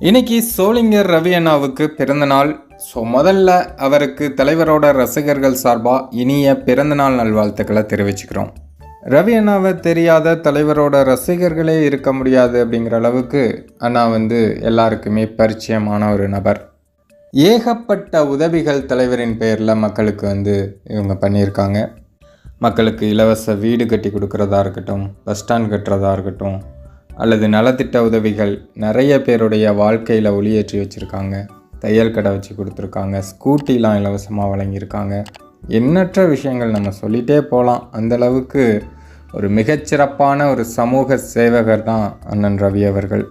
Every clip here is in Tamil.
இன்னைக்கு சோளிங்கர் ரவி அண்ணாவுக்கு பிறந்தநாள் ஸோ முதல்ல அவருக்கு தலைவரோட ரசிகர்கள் சார்பாக இனிய பிறந்தநாள் நல்வாழ்த்துக்களை தெரிவிச்சுக்கிறோம். ரவி அண்ணாவை தெரியாத தலைவரோட ரசிகர்களே இருக்க முடியாது அப்படிங்கிற அளவுக்கு அண்ணா வந்து எல்லாருக்குமே பரிச்சயமான ஒரு நபர். ஏகப்பட்ட உதவிகள் தலைவரின் பெயரில் மக்களுக்கு வந்து இவங்க பண்ணியிருக்காங்க. மக்களுக்கு இலவச வீடு கட்டி கொடுக்கறதா இருக்கட்டும் பஸ் ஸ்டாண்ட் கட்டுறதா இருக்கட்டும் அல்லது நலத்திட்ட உதவிகள் நிறைய பேருடைய வாழ்க்கையில் ஒளியேற்றி வச்சுருக்காங்க. தையல் கடை வச்சு கொடுத்துருக்காங்க. ஸ்கூட்டிலாம் இலவசமாக வழங்கியிருக்காங்க. எண்ணற்ற விஷயங்கள் நம்ம சொல்லிகிட்டே போகலாம் அந்த அளவுக்கு ஒரு மிகச்சிறப்பான ஒரு சமூக சேவகர் தான் அண்ணன் ரவி அவர்கள்.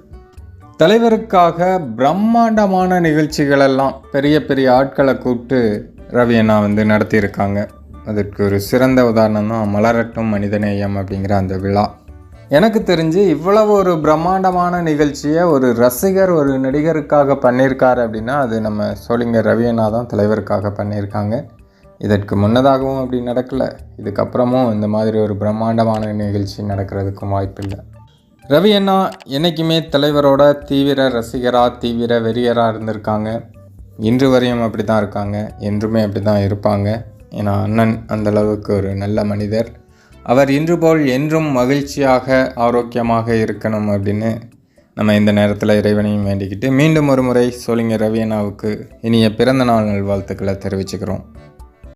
தலைவருக்காக பிரம்மாண்டமான நிகழ்ச்சிகளெல்லாம் பெரிய பெரிய ஆட்களை கூப்பிட்டு ரவி அண்ணா வந்து நடத்தியிருக்காங்க. அதற்கு ஒரு சிறந்த உதாரணம் தான் மலரட்டும் மனிதநேயம் அப்படிங்கிற அந்த விழா. எனக்கு தெரிஞ்சு இவ்வளவு ஒரு பிரம்மாண்டமான நிகழ்ச்சியை ஒரு ரசிகர் ஒரு நடிகருக்காக பண்ணியிருக்காரு அப்படின்னா அது நம்ம சோழிங்க ரவியண்ணா தான் தலைவருக்காக பண்ணியிருக்காங்க. இதற்கு முன்னதாகவும் அப்படி நடக்கலை. இதுக்கப்புறமும் இந்த மாதிரி ஒரு பிரம்மாண்டமான நிகழ்ச்சி நடக்கிறதுக்கும் வாய்ப்பில்லை. ரவி அண்ணா என்றைக்குமே தலைவரோட தீவிர ரசிகராக தீவிர வெறியராக இருந்திருக்காங்க. இன்று வரையும் அப்படி தான் இருக்காங்க. என்றுமே அப்படி தான் இருப்பாங்க. ஏன்னா அண்ணன் அந்தளவுக்கு ஒரு நல்ல மனிதர். அவர் இன்று போல் என்றும் மகிழ்ச்சியாக ஆரோக்கியமாக இருக்கணும் அப்படின்னு நம்ம இந்த நேரத்தில் இறைவனையும் வேண்டிக்கிட்டு மீண்டும் ஒரு முறை சோழிங்க ரவி அண்ணாவுக்கு இனிய பிறந்த நாள் நல்வாழ்த்துக்களை தெரிவிச்சுக்கிறோம்.